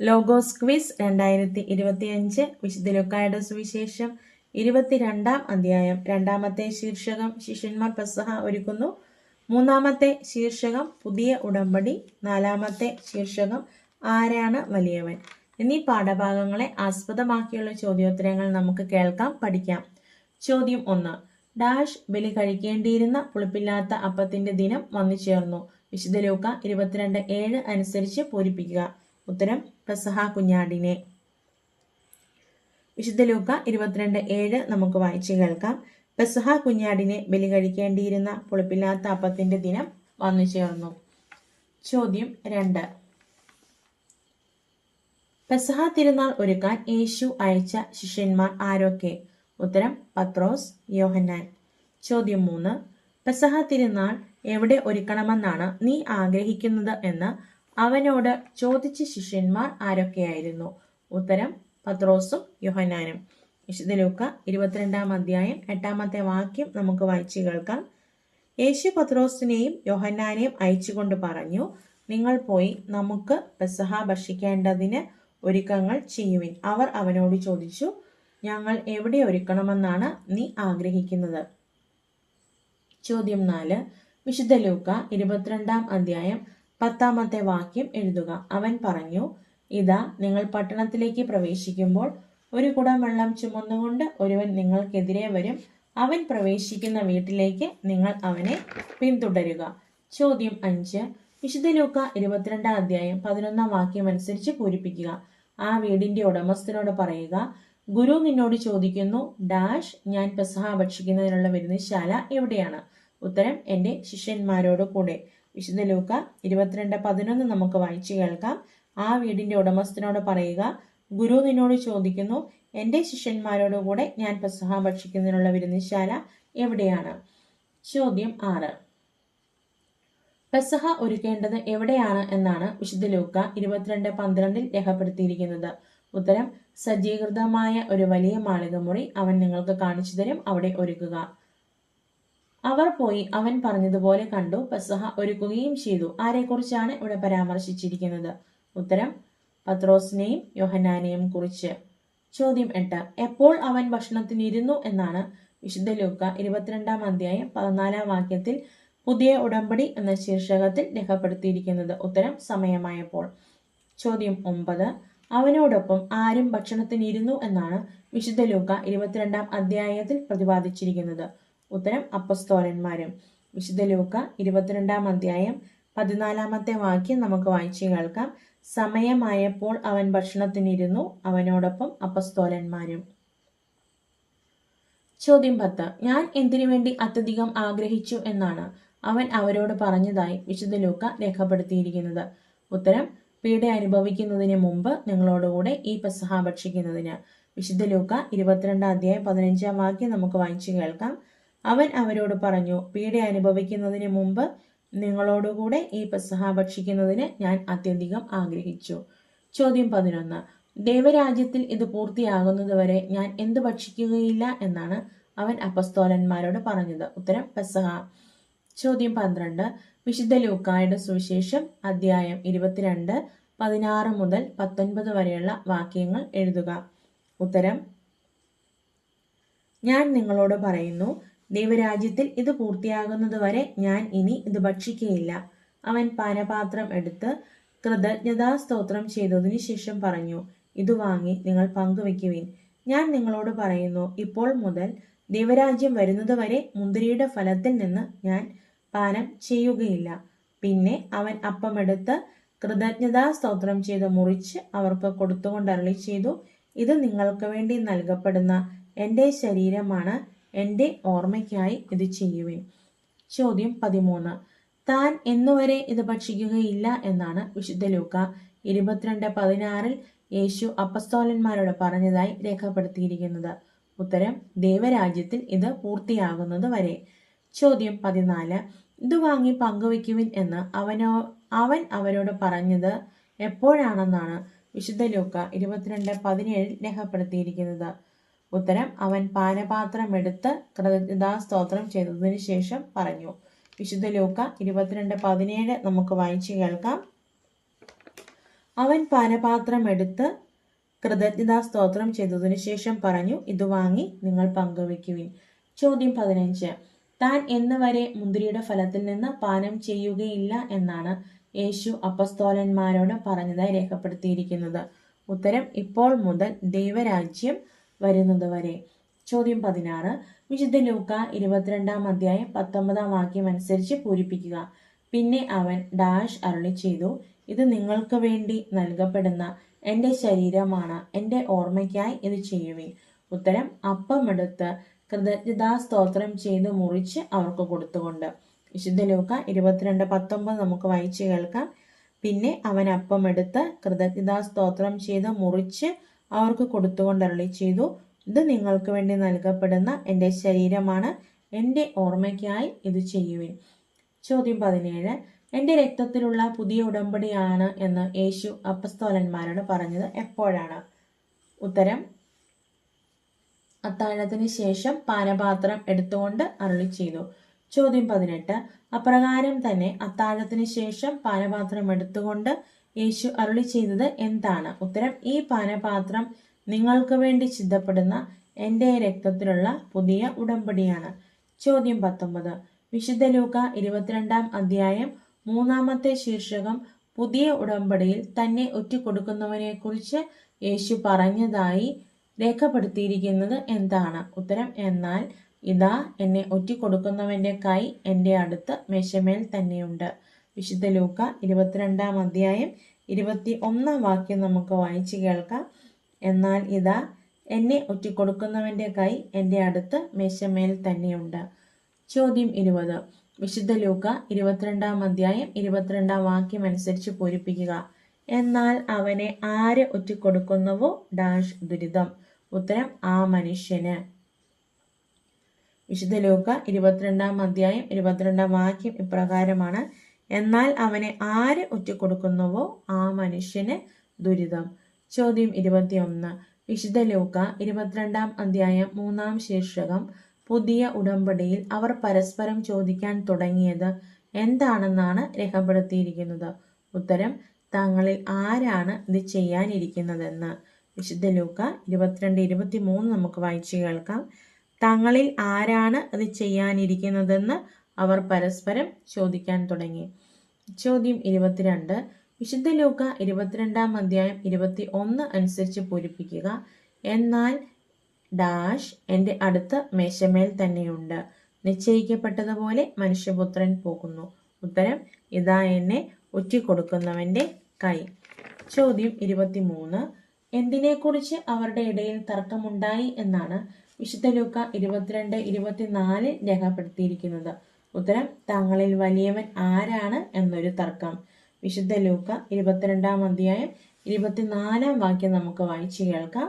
Logos quiz രണ്ടായിരത്തി ഇരുപത്തിയഞ്ച് വിശുദ്ധ ലുക്കായുടെ സുവിശേഷം ഇരുപത്തിരണ്ടാം അധ്യായം. രണ്ടാമത്തെ ശീർഷകം ശിഷ്യന്മാർ പെസഹ ഒരുക്കുന്നു. മൂന്നാമത്തെ ശീർഷകം പുതിയ ഉടമ്പടി. നാലാമത്തെ ശീർഷകം ആരാണ് വലിയവൻ. എന്നീ പാഠഭാഗങ്ങളെ ആസ്പദമാക്കിയുള്ള ചോദ്യോത്തരങ്ങൾ നമുക്ക് കേൾക്കാം പഠിക്കാം. ചോദ്യം ഒന്ന്. ഡാഷ് ബലി കഴിക്കേണ്ടിയിരുന്ന പുളിപ്പില്ലാത്ത അപ്പത്തിന്റെ ദിനം വന്നു ചേർന്നു. വിശുദ്ധ ലൂക്ക ഇരുപത്തിരണ്ട് ഏഴ് അനുസരിച്ച് പൂരിപ്പിക്കുക. ഉത്തരം പെസഹ കുഞ്ഞാടിനെ. വിശുദ്ധ ലൂക്ക ഇരുപത്തിരണ്ട് ഏഴ് നമുക്ക് വായിച്ചു കേൾക്കാം. പെസഹ കുഞ്ഞാടിനെ ബലി കഴിക്കേണ്ടിയിരുന്ന പുളിപ്പില്ലാത്ത അപ്പത്തിന്റെ ദിനം വന്നു ചേർന്നു. ചോദ്യം രണ്ട്. പെസഹ തിരുനാൾ ഒരുക്കാൻ യേശു അയച്ച ശിഷ്യന്മാർ ആരൊക്കെ? ഉത്തരം പത്രോസ് യോഹന്നാൻ. ചോദ്യം മൂന്ന്. പെസഹ തിരുനാൾ എവിടെ ഒരുക്കണമെന്നാണ് നീ ആഗ്രഹിക്കുന്നത് എന്ന് അവനോട് ചോദിച്ച ശിഷ്യന്മാർ ആരൊക്കെയായിരുന്നു? ഉത്തരം പത്രോസും യോഹന്നാനും. വിശുദ്ധ ലൂക്ക ഇരുപത്തിരണ്ടാം അധ്യായം എട്ടാമത്തെ വാക്യം നമുക്ക് വായിച്ചു കേൾക്കാം. യേശു പത്രോസിനെയും യോഹന്നാനെയും അയച്ചുകൊണ്ട് പറഞ്ഞു നിങ്ങൾ പോയി നമുക്ക് പെസഹ ഭക്ഷിക്കേണ്ടതിന് ഒരുക്കങ്ങൾ ചെയ്യുവിൻ. അവർ അവനോട് ചോദിച്ചു ഞങ്ങൾ എവിടെ ഒരുക്കണമെന്നാണ് നീ ആഗ്രഹിക്കുന്നത്? ചോദ്യം നാല് വിശുദ്ധ ലൂക്ക ഇരുപത്തിരണ്ടാം അധ്യായം പത്താമത്തെ വാക്യം എഴുതുക. അവൻ പറഞ്ഞു ഇതാ നിങ്ങൾ പട്ടണത്തിലേക്ക് പ്രവേശിക്കുമ്പോൾ ഒരു കുടം വെള്ളം ചുമന്നുകൊണ്ട് ഒരുവൻ നിങ്ങൾക്കെതിരെ വരും. അവൻ പ്രവേശിക്കുന്ന വീട്ടിലേക്ക് നിങ്ങൾ അവനെ പിന്തുടരുക. ചോദ്യം അഞ്ച്. വിശുദ്ധ ലൂക്ക ഇരുപത്തിരണ്ടാം അധ്യായം പതിനൊന്നാം വാക്യം അനുസരിച്ച് പൂരിപ്പിക്കുക. ആ വീടിന്റെ ഉടമസ്ഥനോട് പറയുക ഗുരു നിന്നോട് ചോദിക്കുന്നു ഡാഷ് ഞാൻ പെസഹ ഭക്ഷിക്കുന്നതിനുള്ള വിരുന്നശാല എവിടെയാണ്? ഉത്തരം എന്റെ ശിഷ്യന്മാരോട് കൂടെ. വിശുദ്ധ ലൂക്ക ഇരുപത്തിരണ്ട് പതിനൊന്ന് നമുക്ക് വായിച്ചു കേൾക്കാം. ആ വീടിന്റെ ഉടമസ്ഥനോട് പറയുക ഗുരു നിന്നോട് ചോദിക്കുന്നു എന്റെ ശിഷ്യന്മാരോടുകൂടെ ഞാൻ പെസഹ ഭക്ഷിക്കുന്നതിനുള്ള വിരുന്നിശാല എവിടെയാണ്? ചോദ്യം ആറ്. പെസഹ ഒരുക്കേണ്ടത് എവിടെയാണ് എന്നാണ് വിശുദ്ധ ലൂക്ക ഇരുപത്തിരണ്ട് പന്ത്രണ്ടിൽ രേഖപ്പെടുത്തിയിരിക്കുന്നത്. ഉത്തരം സജ്ജീകൃതമായ ഒരു വലിയ മാളികമുറി അവൻ നിങ്ങൾക്ക് കാണിച്ചു തരും അവിടെ ഒരുക്കുക. അവർ പോയി അവൻ പറഞ്ഞതുപോലെ കണ്ടു. പെസഹ ഒരുക്കുകയും ചെയ്തു. ആരെക്കുറിച്ചാണ് ഇവിടെ പരാമർശിച്ചിരിക്കുന്നത്? ഉത്തരം പത്രോസിനെയും യോഹനാനെയും കുറിച്ച്. ചോദ്യം എട്ട്. എപ്പോൾ അവൻ ഭക്ഷണത്തിനിരുന്നു എന്നാണ് വിശുദ്ധ ലൂക്ക ഇരുപത്തിരണ്ടാം അധ്യായം പതിനാലാം വാക്യത്തിൽ പുതിയ ഉടമ്പടി എന്ന ശീർഷകത്തിൽ രേഖപ്പെടുത്തിയിരിക്കുന്നത്. ഉത്തരം സമയമായപ്പോൾ. ചോദ്യം ഒമ്പത്. അവനോടൊപ്പം ആരും ഭക്ഷണത്തിനിരുന്നു എന്നാണ് വിശുദ്ധ ലൂക്ക ഇരുപത്തിരണ്ടാം അധ്യായത്തിൽ പ്രതിപാദിച്ചിരിക്കുന്നത്. ഉത്തരം അപ്പസ്തോലന്മാരും. വിശുദ്ധ ലൂക്ക ഇരുപത്തിരണ്ടാം അധ്യായം പതിനാലാമത്തെ വാക്യം നമുക്ക് വായിച്ചു കേൾക്കാം. സമയമായപ്പോൾ അവൻ ഭക്ഷണത്തിനിരുന്നു അവനോടൊപ്പം അപ്പസ്തോലന്മാരും. ചോദ്യം പത്ത്. ഞാൻ എന്തിനു വേണ്ടി അത്യധികം ആഗ്രഹിച്ചു എന്നാണ് അവൻ അവരോട് പറഞ്ഞതായി വിശുദ്ധ ലൂക്ക രേഖപ്പെടുത്തിയിരിക്കുന്നത്. ഉത്തരം പീഡ അനുഭവിക്കുന്നതിന് മുമ്പ് നിങ്ങളോടുകൂടെ ഈ പെസഹ ഭക്ഷിക്കുന്നതിന്. വിശുദ്ധ ലൂക്ക ഇരുപത്തിരണ്ടാം അധ്യായം പതിനഞ്ചാം വാക്യം നമുക്ക് വായിച്ചു കേൾക്കാം. അവൻ അവരോട് പറഞ്ഞു പീഡ അനുഭവിക്കുന്നതിന് മുമ്പ് നിങ്ങളോടുകൂടെ ഈ പെസഹ ഭക്ഷിക്കുന്നതിന് ഞാൻ അത്യധികം ആഗ്രഹിച്ചു. ചോദ്യം പതിനൊന്ന് ദൈവരാജ്യത്തിൽ ഇത് പൂർത്തിയാകുന്നതുവരെ ഞാൻ എന്ത് ഭക്ഷിക്കുകയില്ല എന്നാണ് അവൻ അപ്പസ്തോലന്മാരോട് പറഞ്ഞത്. ഉത്തരം പെസഹ. ചോദ്യം പന്ത്രണ്ട് വിശുദ്ധ ലൂക്കായുടെ സുവിശേഷം അധ്യായം ഇരുപത്തിരണ്ട് പതിനാറ് മുതൽ പത്തൊൻപത് വരെയുള്ള വാക്യങ്ങൾ എഴുതുക. ഉത്തരം ഞാൻ നിങ്ങളോട് പറയുന്നു ദൈവരാജ്യത്തിൽ ഇത് പൂർത്തിയാകുന്നതുവരെ ഞാൻ ഇനി ഇത് ഭക്ഷിക്കുകയില്ല അവൻ പാനപാത്രം എടുത്ത് കൃതജ്ഞതാ സ്തോത്രം ചെയ്തതിനു ശേഷം പറഞ്ഞു ഇത് വാങ്ങി നിങ്ങൾ പങ്കുവെക്കുവിൻ ഞാൻ നിങ്ങളോട് പറയുന്നു ഇപ്പോൾ മുതൽ ദൈവരാജ്യം വരുന്നതുവരെ മുന്തിരിയുടെ ഫലത്തിൽ നിന്ന് ഞാൻ പാനം ചെയ്യുകയില്ല. പിന്നെ അവൻ അപ്പമെടുത്ത് കൃതജ്ഞതാ സ്തോത്രം ചെയ്ത് മുറിച്ച് അവർക്ക് കൊടുത്തുകൊണ്ട് അരളി ചെയ്തു ഇത് നിങ്ങൾക്ക് വേണ്ടി നൽകപ്പെടുന്ന എന്റെ ശരീരമാണ്. എന്റെ ഓർമ്മയ്ക്കായി ഇത് ചെയ്യുവിൻ ചോദ്യം പതിമൂന്ന്. താൻ എന്നുവരെ ഇത് ഭക്ഷിക്കുകയില്ല എന്നാണ് വിശുദ്ധ ലൂക്ക ഇരുപത്തിരണ്ട് പതിനാറിൽ യേശു അപ്പസ്തോലന്മാരോട് പറഞ്ഞതായി രേഖപ്പെടുത്തിയിരിക്കുന്നത്. ഉത്തരം ദൈവരാജ്യത്തിൽ ഇത് പൂർത്തിയാകുന്നത് വരെ. ചോദ്യം പതിനാല്. ഇത് വാങ്ങി പങ്കുവെക്കുവിൻ എന്ന് അവനോ അവൻ അവരോട് പറഞ്ഞത് എപ്പോഴാണെന്നാണ് വിശുദ്ധ ലൂക്ക ഇരുപത്തിരണ്ട് പതിനേഴിൽ രേഖപ്പെടുത്തിയിരിക്കുന്നത്. ഉത്തരം അവൻ പാനപാത്രം എടുത്ത് കൃതജ്ഞതാ സ്തോത്രം ചെയ്തതിനു ശേഷം പറഞ്ഞു. വിശുദ്ധ ലൂക്ക ഇരുപത്തിരണ്ട് പതിനേഴ് നമുക്ക് വായിച്ചു കേൾക്കാം. അവൻ പാനപാത്രം എടുത്ത് കൃതജ്ഞതാ സ്തോത്രം ചെയ്തതിനു ശേഷം പറഞ്ഞു ഇത് വാങ്ങി നിങ്ങൾ പങ്കുവെക്കുവിൻ ചോദ്യം പതിനഞ്ച്. താൻ എന്ന് വരെ മുന്തിരിയുടെ ഫലത്തിൽ നിന്ന് പാനം ചെയ്യുകയില്ല എന്നാണ് യേശു അപ്പസ്തോലന്മാരോട് പറഞ്ഞതായി രേഖപ്പെടുത്തിയിരിക്കുന്നത്. ഉത്തരം ഇപ്പോൾ മുതൽ ദൈവരാജ്യം വരുന്നത് വരെ. ചോദ്യം പതിനാറ്. വിശുദ്ധ ലൂക്ക ഇരുപത്തിരണ്ടാം അധ്യായം പത്തൊമ്പതാം വാക്യം അനുസരിച്ച് പൂരിപ്പിക്കുക. പിന്നെ അവൻ ഡാഷ് അരുളി ചെയ്തു ഇത് നിങ്ങൾക്ക് വേണ്ടി നൽകപ്പെടുന്ന എന്റെ ശരീരമാണ് എന്റെ ഓർമ്മയ്ക്കായി ഇത് ചെയ്യുവിൻ. ഉത്തരം അപ്പമെടുത്ത് കൃതജ്ഞതാ സ്തോത്രം ചെയ്ത് മുറിച്ച് അവർക്ക് കൊടുത്തുകൊണ്ട്. വിശുദ്ധ ലൂക്ക ഇരുപത്തിരണ്ട് പത്തൊമ്പത് നമുക്ക് വായിച്ചു കേൾക്കാം. പിന്നെ അവൻ അപ്പമെടുത്ത് കൃതജ്ഞതാ സ്തോത്രം ചെയ്ത് മുറിച്ച് അവർക്ക് കൊടുത്തുകൊണ്ട് അരളി ചെയ്തു. ഇത് നിങ്ങൾക്ക് വേണ്ടി നൽകപ്പെടുന്ന എന്റെ ശരീരമാണ്. എന്റെ ഓർമ്മയ്ക്കായി ഇത് ചെയ്യുവിൻ. ചോദ്യം പതിനേഴ്. എന്റെ രക്തത്തിലുള്ള പുതിയ ഉടമ്പടിയാണ് എന്ന് യേശു അപ്പസ്തോലന്മാരോട് പറഞ്ഞത് എപ്പോഴാണ്? ഉത്തരം. അത്താഴത്തിന് ശേഷം പാനപാത്രം എടുത്തുകൊണ്ട് അരുളി ചെയ്തു. ചോദ്യം പതിനെട്ട്. അപ്രകാരം തന്നെ അത്താഴത്തിന് ശേഷം പാനപാത്രം എടുത്തുകൊണ്ട് യേശു അരുളി ചെയ്തത് എന്താണ്? ഉത്തരം ഈ പാനപാത്രം നിങ്ങൾക്ക് വേണ്ടി ചിന്തപ്പെടുന്ന എന്റെ രക്തത്തിലുള്ള പുതിയ ഉടമ്പടിയാണ്. ചോദ്യം പത്തൊമ്പത്. വിശുദ്ധ ലൂക്ക ഇരുപത്തിരണ്ടാം അധ്യായം മൂന്നാമത്തെ ശീർഷകം പുതിയ ഉടമ്പടിയിൽ തന്നെ ഒറ്റിക്കൊടുക്കുന്നവനെ കുറിച്ച് യേശു പറഞ്ഞതായി രേഖപ്പെടുത്തിയിരിക്കുന്നത് എന്താണ്? ഉത്തരം എന്നാൽ ഇതാ എന്നെ ഒറ്റിക്കൊടുക്കുന്നവന്റെ കൈ എന്റെ അടുത്ത് മേശമേൽ തന്നെയുണ്ട്. വിശുദ്ധ ലൂക്ക ഇരുപത്തിരണ്ടാം അധ്യായം ഇരുപത്തി ഒന്നാം വാക്യം നമുക്ക് വായിച്ചു കേൾക്കാം. എന്നാൽ ഇതാ എന്നെ ഒറ്റിക്കൊടുക്കുന്നവന്റെ കൈ എന്റെ അടുത്ത് മേശമേൽ തന്നെയുണ്ട്. ചോദ്യം ഇരുപത്. വിശുദ്ധ ലൂക്ക ഇരുപത്തിരണ്ടാം അധ്യായം ഇരുപത്തിരണ്ടാം വാക്യം അനുസരിച്ച് പൂരിപ്പിക്കുക. എന്നാൽ അവനെ ആര് ഒറ്റിക്കൊടുക്കുന്നുവോ? ഡാഷ് ദുരിതം. ഉത്തരം ആ മനുഷ്യന്. വിശുദ്ധ ലൂക്ക ഇരുപത്തിരണ്ടാം അധ്യായം ഇരുപത്തിരണ്ടാം വാക്യം ഇപ്രകാരമാണ്. എന്നാൽ അവനെ ആര് ഒറ്റിക്കൊടുക്കുന്നുവോ ആ മനുഷ്യന് ദുരിതം. ചോദ്യം ഇരുപത്തിയൊന്ന്. വിശുദ്ധ ലൂക്ക ഇരുപത്തിരണ്ടാം അധ്യായം മൂന്നാം ശീർഷകം. പുതിയ ഉടമ്പടിയിൽ അവർ പരസ്പരം ചോദിക്കാൻ തുടങ്ങിയത് എന്താണെന്നാണ് രേഖപ്പെടുത്തിയിരിക്കുന്നത്? ഉത്തരം തങ്ങളിൽ ആരാണ് ഇത് ചെയ്യാനിരിക്കുന്നതെന്ന്. വിശുദ്ധ ലൂക്ക ഇരുപത്തിരണ്ട് ഇരുപത്തി മൂന്ന് നമുക്ക് വായിച്ചു കേൾക്കാം. തങ്ങളിൽ ആരാണ് ഇത് ചെയ്യാനിരിക്കുന്നതെന്ന് അവർ പരസ്പരം ചോദിക്കാൻ തുടങ്ങി. ചോദ്യം ഇരുപത്തിരണ്ട്. വിശുദ്ധ ലൂക്ക ഇരുപത്തിരണ്ടാം അധ്യായം ഇരുപത്തി ഒന്ന് അനുസരിച്ച് പൂരിപ്പിക്കുക. എന്നാൽ ഡാഷ് എന്റെ അടുത്ത മേശമേൽ തന്നെയുണ്ട്. നിശ്ചയിക്കപ്പെട്ടതുപോലെ മനുഷ്യപുത്രൻ പോകുന്നു. ഉത്തരം ഇതാ എന്നെ ഒറ്റിക്കൊടുക്കുന്നവന്റെ കൈ. ചോദ്യം ഇരുപത്തിമൂന്ന്. എന്തിനെക്കുറിച്ച് അവരുടെ ഇടയിൽ തർക്കമുണ്ടായി എന്നാണ് വിശുദ്ധ ലൂക്ക ഇരുപത്തിരണ്ട് ഇരുപത്തിനാല് രേഖപ്പെടുത്തിയിരിക്കുന്നത്. ഉത്തരം തങ്ങളിൽ വലിയവൻ ആരാണ്? എന്നൊരു തർക്കം. വിശുദ്ധ ലൂക്ക ഇരുപത്തിരണ്ടാം അധ്യായം ഇരുപത്തിനാലാം വാക്യം നമുക്ക് വായിച്ചു കേൾക്കാം.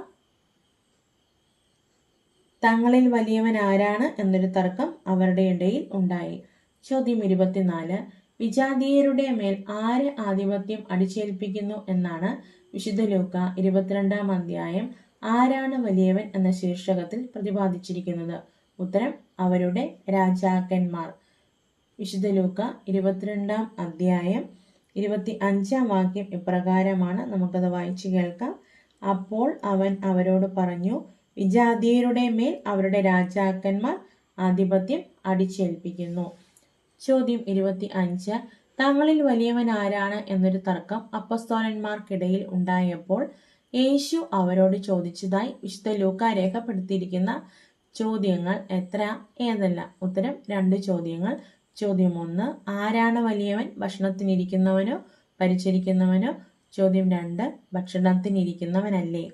തങ്ങളിൽ വലിയവൻ ആരാണ്? എന്നൊരു തർക്കം അവരുടെ ഇടയിൽ ഉണ്ടായി. ചോദ്യം ഇരുപത്തിനാല് വിജാതീയരുടെ മേൽ ആര് ആധിപത്യം അടിച്ചേൽപ്പിക്കുന്നു? എന്നാണ് വിശുദ്ധ ലൂക്ക ഇരുപത്തിരണ്ടാം അധ്യായം ആരാണ് വലിയവൻ? എന്ന ശീർഷകത്തിൽ പ്രതിപാദിച്ചിരിക്കുന്നത്. ഉത്തരം അവരുടെ രാജാക്കന്മാർ. വിശുദ്ധ ലൂക്ക ഇരുപത്തിരണ്ടാം അധ്യായം ഇരുപത്തി അഞ്ചാം വാക്യം ഇപ്രകാരമാണ് നമുക്കത് വായിച്ചു കേൾക്കാം. അപ്പോൾ അവൻ അവരോട് പറഞ്ഞു വിജാതീയരുടെ മേൽ അവരുടെ രാജാക്കന്മാർ ആധിപത്യം അടിച്ചേൽപ്പിക്കുന്നു. ചോദ്യം ഇരുപത്തി അഞ്ച് തങ്ങളിൽ വലിയവൻ ആരാണ് എന്നൊരു തർക്കം അപ്പസ്തോലന്മാർക്കിടയിൽ ഉണ്ടായപ്പോൾ യേശു അവരോട് ചോദിച്ചതായി വിശുദ്ധ ലൂക്ക രേഖപ്പെടുത്തിയിരിക്കുന്ന ചോദ്യങ്ങൾ എത്ര? ഏതല്ല. ഉത്തരം രണ്ട് ചോദ്യങ്ങൾ. ചോദ്യം ഒന്ന് ആരാണ് വലിയവൻ? ഭക്ഷണത്തിനിരിക്കുന്നവനോ? പരിചരിക്കുന്നവനോ? ചോദ്യം രണ്ട് ഭക്ഷണത്തിനിരിക്കുന്നവനല്ലേ?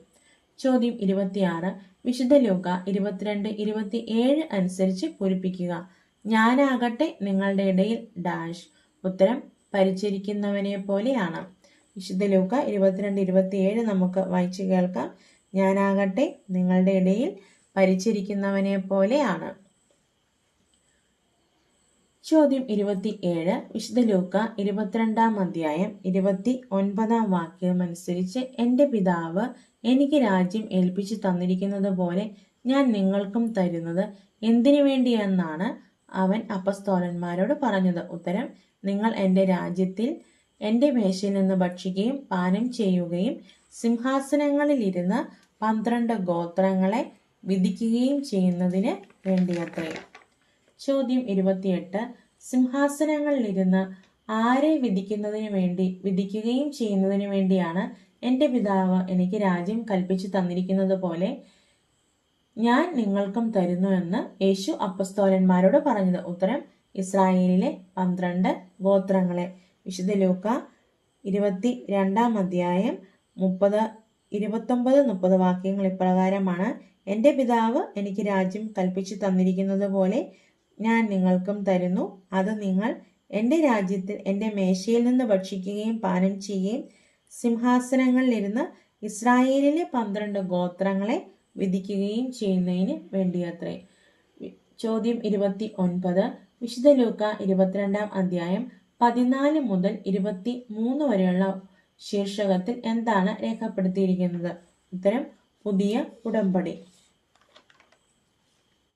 ചോദ്യം ഇരുപത്തിയാറ് വിശുദ്ധ ലൂക്ക ഇരുപത്തിരണ്ട് ഇരുപത്തി ഏഴ് അനുസരിച്ച് പൂരിപ്പിക്കുക. ഞാനാകട്ടെ നിങ്ങളുടെ ഇടയിൽ ഡാഷ്. ഉത്തരം പരിചരിക്കുന്നവനെ പോലെയാണ്. വിശുദ്ധ ലൂക്ക ഇരുപത്തിരണ്ട് ഇരുപത്തിയേഴ് നമുക്ക് വായിച്ചു കേൾക്കാം. ഞാനാകട്ടെ നിങ്ങളുടെ ഇടയിൽ പരിചരിക്കുന്നവനെ പോലെയാണ്. ചോദ്യം ഇരുപത്തി ഏഴ് വിശുദ്ധ ലൂക്ക ഇരുപത്തിരണ്ടാം അധ്യായം ഇരുപത്തി ഒൻപതാം വാക്യം അനുസരിച്ച് എന്റെ പിതാവ് എനിക്ക് രാജ്യം ഏൽപ്പിച്ചു തന്നിരിക്കുന്നത് പോലെ ഞാൻ നിങ്ങൾക്കും തരുന്നത് എന്തിനു വേണ്ടിയെന്നാണ് അവൻ അപ്പസ്തോലന്മാരോട് പറഞ്ഞത്. ഉത്തരം നിങ്ങൾ എന്റെ രാജ്യത്തിൽ എന്റെ മേശയിൽ നിന്ന് ഭക്ഷിക്കുകയും പാനം ചെയ്യുകയും സിംഹാസനങ്ങളിലിരുന്ന് പന്ത്രണ്ട് ഗോത്രങ്ങളെ വിധിക്കുകയും ചെയ്യുന്നതിന് വേണ്ടിയത്രേ. ചോദ്യം ഇരുപത്തിയെട്ട്. സിംഹാസനങ്ങളിലിരുന്ന് ആരെ വിധിക്കുന്നതിന് വേണ്ടി വിധിക്കുകയും ചെയ്യുന്നതിന് വേണ്ടിയാണ് എന്റെ പിതാവ് എനിക്ക് രാജ്യം കൽപ്പിച്ചു തന്നിരിക്കുന്നത് പോലെ ഞാൻ നിങ്ങൾക്കും തരുന്നു എന്ന് യേശു അപ്പസ്തോലന്മാരോട് പറഞ്ഞത്. ഉത്തരം ഇസ്രായേലിലെ പന്ത്രണ്ട് ഗോത്രങ്ങളെ. വിശുദ്ധ ലൂക്ക ഇരുപത്തി രണ്ടാം അധ്യായം മുപ്പത് ഇരുപത്തൊമ്പത് മുപ്പത് വാക്യങ്ങൾ ഇപ്രകാരമാണ്. എന്റെ പിതാവ് എനിക്ക് രാജ്യം കൽപ്പിച്ചു തന്നിരിക്കുന്നത് പോലെ ഞാൻ നിങ്ങൾക്കും തരുന്നു. അത് നിങ്ങൾ എന്റെ രാജ്യത്തിൽ എന്റെ മേശയിൽ നിന്ന് ഭക്ഷിക്കുകയും പാനം ചെയ്യുകയും സിംഹാസനങ്ങളിലിരുന്ന് ഇസ്രായേലിലെ പന്ത്രണ്ട് ഗോത്രങ്ങളെ വിധിക്കുകയും ചെയ്യുന്നതിന് വേണ്ടിയത്രേ. ചോദ്യം ഇരുപത്തി ഒൻപത് വിശുദ്ധ ലൂക്ക ഇരുപത്തിരണ്ടാം അധ്യായം പതിനാല് മുതൽ ഇരുപത്തി മൂന്ന് വരെയുള്ള ശീർഷകത്തിൽ എന്താണ് രേഖപ്പെടുത്തിയിരിക്കുന്നത്? ഉത്തരം പുതിയ ഉടമ്പടി.